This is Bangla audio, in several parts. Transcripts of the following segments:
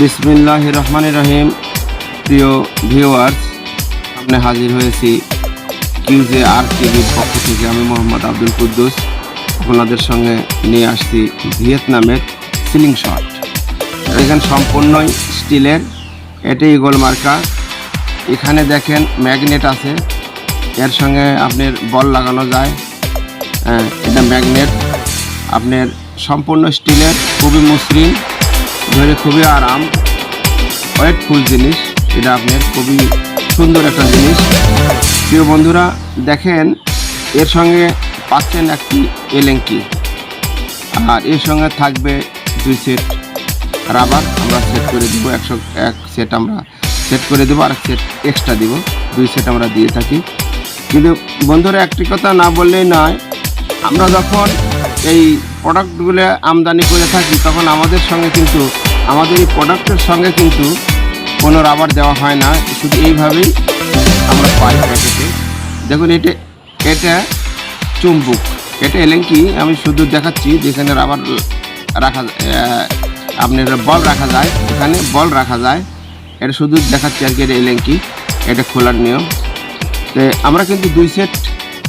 বিসমিল্লাহ রহমান রহিম প্রিয় ভিউয়ার্স সামনে হাজির হয়েছি কিউজে আর টিভির পক্ষ থেকে আমি মোহাম্মদ আব্দুল কুদ্দুস। আপনাদের সঙ্গে নিয়ে আসছি ভিয়েতনামের সিলিং শট। এখানে সম্পূর্ণই স্টিলের এটি ইগল মার্কা। এখানে দেখেন ম্যাগনেট আছে। এর সঙ্গে আপনার বল লাগানো যায়। হ্যাঁ, এটা ম্যাগনেট। আপনার সম্পূর্ণ স্টিলের খুবই মসৃণ। ধরে খুবই আরাম ওয়েটফুল জিনিস, এটা আপনার খুবই সুন্দর একটা জিনিস। প্রিয় বন্ধুরা, দেখেন, এর সঙ্গে পাচ্ছেন একটি এলেঙ্কি, আর এর সঙ্গে থাকবে দুই সেট রাবার, আমরা সেট করে দেবো একশো, এক সেট আমরা সেট করে দেবো আর সেট এক্সট্রা দিব, দুই সেট আমরা দিয়ে থাকি। কিন্তু বন্ধুরা, একটি কথা না বললেই নয়, আমরা যখন এই প্রোডাক্টগুলো আমদানি করে থাকি, তখন আমাদের সঙ্গে কিন্তু আমাদের এই প্রোডাক্টের সঙ্গে কিন্তু কোনো রাবার দেওয়া হয় না। শুধু এইভাবেই আমরা পাই প্যাকেটে দেখুন, এটা এটা চুম্বুক। এটা এলেঙ্কি আমি শুধু দেখাচ্ছি যেখানে রাবার রাখা আপনার বল রাখা যায়, এখানে বল রাখা যায়। এটা শুধু দেখাচ্ছি আর কি, এটা এলেঙ্কি এটা খোলার নিয়ম। তো আমরা কিন্তু দুই সেট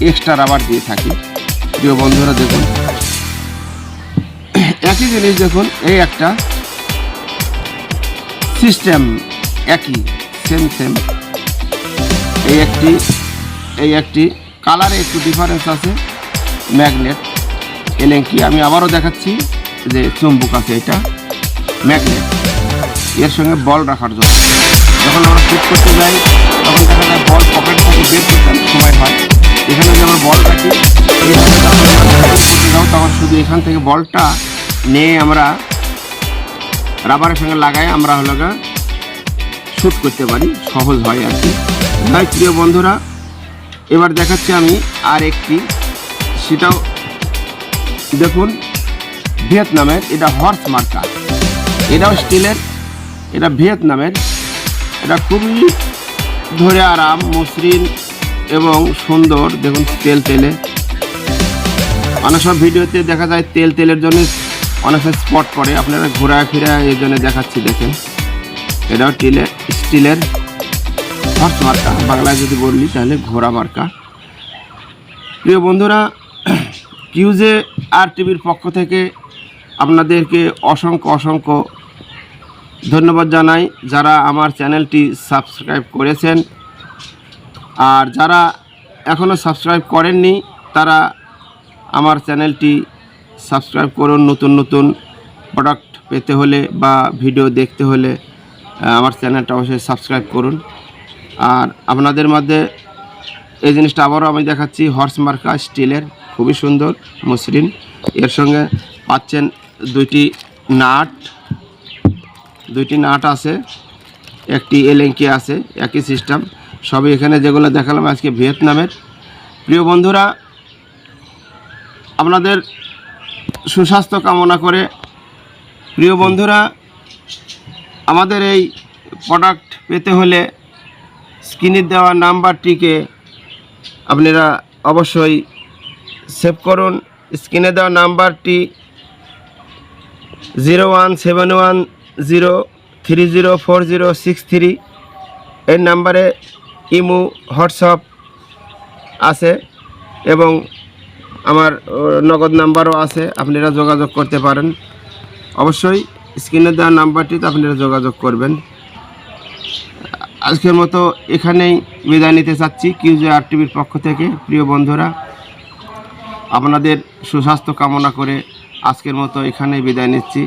এক্সট্রা রাবার দিয়ে থাকি। প্রিয় বন্ধুরা, দেখুন। একই জিনিস দেখুন, এই একটা সিস্টেম একই সেম সেম এই একটি এই একটি কালারে একটু ডিফারেন্স আছে ম্যাগনেট এলেঙ্কি, আমি আবারও দেখাচ্ছি যে চুম্বুক আছে এটা ম্যাগনেট এর সঙ্গে বল রাখার জন্য। যখন আমরা শুট করতে যাই, তখন দেখা যায় বল পকেট থেকে বের করতে সময় হয়। এখানে যে আমরা বল রাখি তখন শুধু এখান থেকে বলটা নিয়ে আমরা রাবারের সঙ্গে লাগাই আমরা হলো শ্যুট করতে পারি, সহজ হয় আর কি। তাই প্রিয় বন্ধুরা, এবার দেখাচ্ছি আমি আর একটি, সেটাও দেখুন, ভিয়েতনামের, এটা হর্স মার্কা এটাও স্টিলের এটা ভিয়েতনামের। এটা খুবই ধরে আরাম, মসৃণ এবং সুন্দর। দেখুন তেল তেলে অনেক সব ভিডিওতে দেখা যায় তেল তেলের জন্য অনেক স্পট পড়ে। আপনারা ঘোরা ফিরা এই জন্য দেখাচ্ছি, দেখেন। এটাও টিলে স্টিলের হর্স মার্কা বাংলায় যদি বললি তাহলে ঘোড়া মার্কা প্রিয় বন্ধুরা কিউজে আর টিভির পক্ষ থেকে আপনাদেরকে অসংখ্য অসংখ্য ধন্যবাদ জানাই। যারা আমার চ্যানেলটি সাবস্ক্রাইব করেছেন, আর যারা এখনও সাবস্ক্রাইব করেননি, তারা আমার চ্যানেলটি সাবস্ক্রাইব করুন, নতুন নতুন প্রোডাক্ট পেতে হলে বা ভিডিও দেখতে হলে আমার চ্যানেলটা অবশ্যই সাবস্ক্রাইব করুন। আর আপনাদের মধ্যে এই জিনিসটা আবারও আমি দেখাচ্ছি হর্স মার্কা স্টিলের খুবই সুন্দর মসৃণ। এর সঙ্গে পাচ্ছেন দুইটি নাট দুইটি নাট আছে, একটি এলেঙ্কি আছে, একই সিস্টেম সবই এখানে যেগুলো দেখালাম আজকে ভিয়েতনামের। প্রিয় বন্ধুরা, আপনাদের সুস্বাস্থ্য কামনা করে। প্রিয় বন্ধুরা, আমাদের এই প্রোডাক্ট পেতে হলে স্ক্রিনে দেওয়া নাম্বারটিকে আপনারা অবশ্যই সেভ করুন। স্ক্রিনে দেওয়া নাম্বারটি zero one seven one zero three zero four zero six three এই নাম্বারে ইমো, হোয়াটসঅ্যাপ আছে এবং আমার নগদ নাম্বারও আছে, আপনারা যোগাযোগ করতে পারেন। অবশ্যই স্ক্রিনে দেওয়া নাম্বারটিতে আপনারা যোগাযোগ করবেন। আজকের মতো এখানেই বিদায় নিতে চাচ্ছি কিউজে আর টিভির পক্ষ থেকে, প্রিয় বন্ধুরা। আপনাদের সুস্বাস্থ্য কামনা করে আজকের মতো এখানেই বিদায় নিচ্ছি।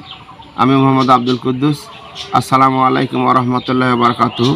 আমি মোহাম্মদ আব্দুল কুদ্দুস। আসসালামু আলাইকুম রহমতুল্লাহ বারকাতু